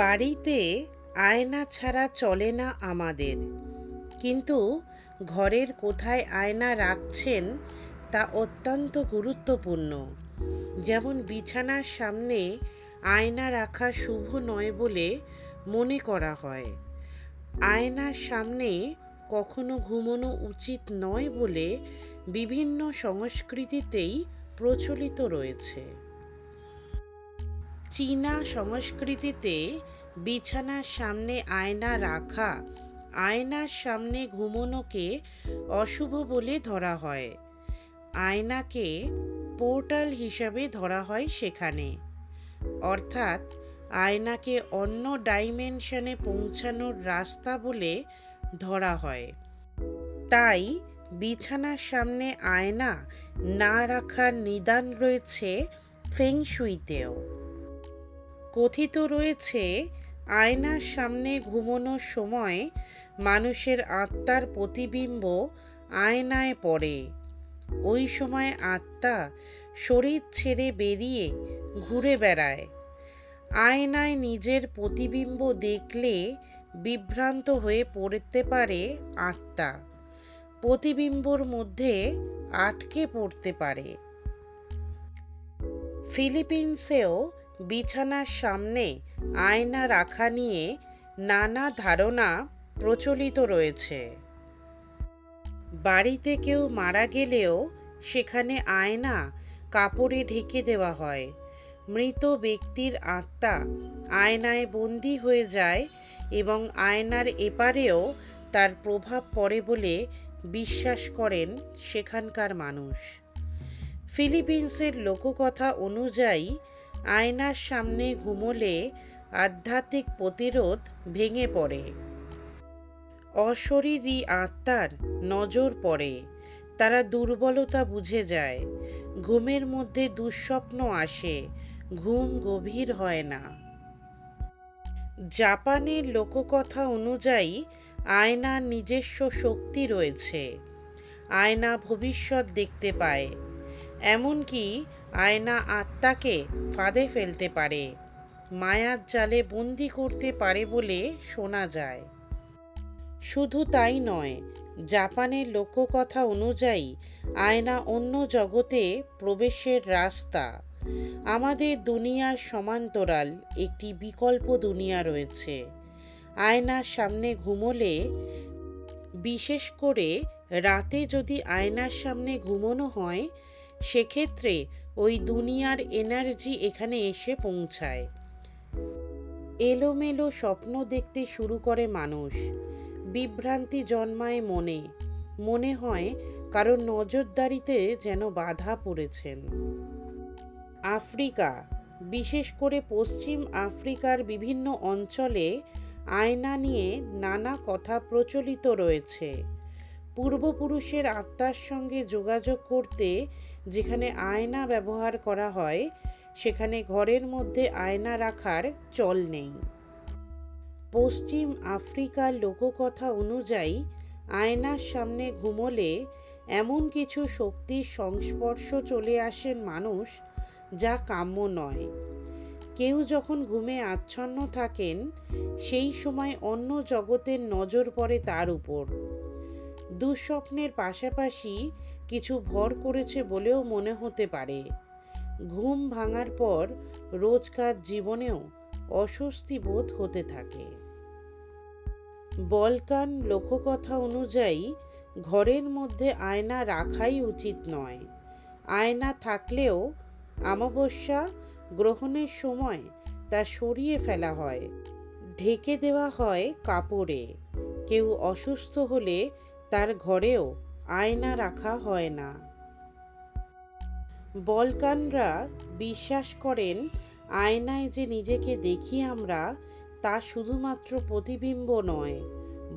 বাড়িতে আয়না ছাড়া চলে না আমাদের। কিন্তু ঘরের কোথায় আয়না রাখছেন তা অত্যন্ত গুরুত্বপূর্ণ। যেমন বিছানার সামনে আয়না রাখা শুভ নয় বলে মনে করা হয়। আয়নার সামনে কখনো ঘুমোনো উচিত নয় বলে বিভিন্ন সংস্কৃতিতেই প্রচলিত রয়েছে। চীনা সংস্কৃতিতে বিছানার সামনে আয়না রাখা, আয়নার সামনে ঘুমোনোকে অশুভ বলে ধরা হয়। আয়নাকে পোর্টাল হিসাবে ধরা হয় সেখানে। অর্থাৎ আয়নাকে অন্য ডাইমেনশনে পৌঁছানোর রাস্তা বলে ধরা হয়। তাই বিছানার সামনে আয়না না রাখার নিদান রয়েছে ফেংশুইতেও কথিত রয়েছে, আয়নার সামনে ঘুমানোর সময় মানুষের আত্মার প্রতিবিম্ব আয়নায় পড়ে। ওই সময় আত্মা শরীর ছেড়ে বেরিয়ে ঘুরে বেড়ায়। আয়নায় নিজের প্রতিবিম্ব দেখলে বিভ্রান্ত হয়ে পড়তে পারে আত্মা। প্রতিবিম্বর মধ্যে আটকে পড়তে পারে। ফিলিপিন্সেও বিছানার সামনে আয়না রাখা নিয়ে নানা ধারণা প্রচলিত রয়েছে। বাড়িতে কেউ মারা গেলেও সেখানে আয়না কাপড়ে ঢেকে দেওয়া হয়। মৃত ব্যক্তির আত্মা আয়নায় বন্দি হয়ে যায় এবং আয়নার এপারেও তার প্রভাব পড়ে বলে বিশ্বাস করেন সেখানকার মানুষ। ফিলিপিন্সের লোককথা অনুযায়ী আয়নার সামনে ঘুমোলে আধ্যাত্মিক প্রতিরোধ ভেঙে পড়ে। অশরীরী আত্মার নজর পড়ে। তারা দুর্বলতা বুঝে যায়। ঘুমের মধ্যে দুঃস্বপ্ন আসে। ঘুম গভীর হয় না। জাপানের লোককথা অনুযায়ী আয়নার নিজস্ব শক্তি রয়েছে। আয়না ভবিষ্যৎ দেখতে পায়। এমনকি আয়না আত্মাকে ফাঁদে ফেলতে পারে, মায়ার জালে বন্দি করতে পারে বলে শোনা যায়। শুধু তাই নয়, জাপানের লোককথা অনুযায়ী আয়না অন্য জগতে প্রবেশের রাস্তা। আমাদের দুনিয়ার সমান্তরাল একটি বিকল্প দুনিয়া রয়েছে। আয়নার সামনে ঘুমোলে, বিশেষ করে রাতে যদি আয়নার সামনে ঘুমোনো হয়, সেক্ষেত্রে ওই দুনিয়ার এনার্জি এখানে এসে পৌঁছায়। এলোমেলো স্বপ্ন দেখতে শুরু করে মানুষ। বিভ্রান্তি জন্মায় মনে। মনে হয় কারণ নজরদারিতে যেন বাধা পড়েছেন। আফ্রিকা, বিশেষ করে পশ্চিম আফ্রিকার বিভিন্ন অঞ্চলে আয়না নিয়ে নানা কথা প্রচলিত রয়েছে। পূর্বপুরুষের আত্মার সঙ্গে যোগাযোগ করতে যেখানে আয়না ব্যবহার করা হয়, সেখানে ঘরের মধ্যে আয়না রাখার চল নেই। পশ্চিম আফ্রিকার লোককথা অনুযায়ী, আয়নার সামনে ঘুমোলে এমন কিছু শক্তির সংস্পর্শ চলে আসেন মানুষ যা কাম্য নয়। কেউ যখন ঘুমে আচ্ছন্ন থাকেন, সেই সময় অন্য জগতের নজর পড়ে তার উপর। দুঃস্বপ্নের পাশাপাশি কিছু ভর করেছে বলেও মনে হতে পারে। ঘুম ভাঙার পর রোজকার জীবনেও অস্বস্তি বোধ হতে থাকে। বলকান লোককথা অনুযায়ী, ঘরের মধ্যে আয়না রাখাই উচিত নয়। আয়না থাকলেও অমাবস্যা গ্রহণের সময় তা সরিয়ে ফেলা হয়। ঢেকে দেওয়া হয় কাপড়ে। কেউ অসুস্থ হলে তার ঘরেও আয়না রাখা হয় না। বলকানরা বিশ্বাস করেন, আয়নায় যে নিজেকে দেখি আমরা, তা শুধুমাত্র প্রতিবিম্ব নয়,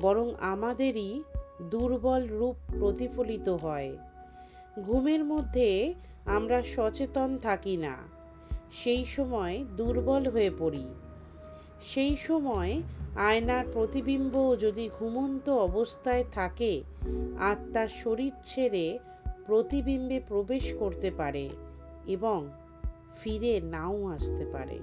বরং আমাদেরই দুর্বল রূপ প্রতিফলিত হয়। ঘুমের মধ্যে আমরা সচেতন থাকি না, সেই সময় দুর্বল হয়ে পড়ি। সেই সময় আয়নার প্রতিবিম্ব যদি ঘুমন্ত অবস্থায় থাকে, আত্মার শরীর ছেড়ে প্রতিবিম্বে প্রবেশ করতে পারে এবং ফিরে নাও আসতে পারে।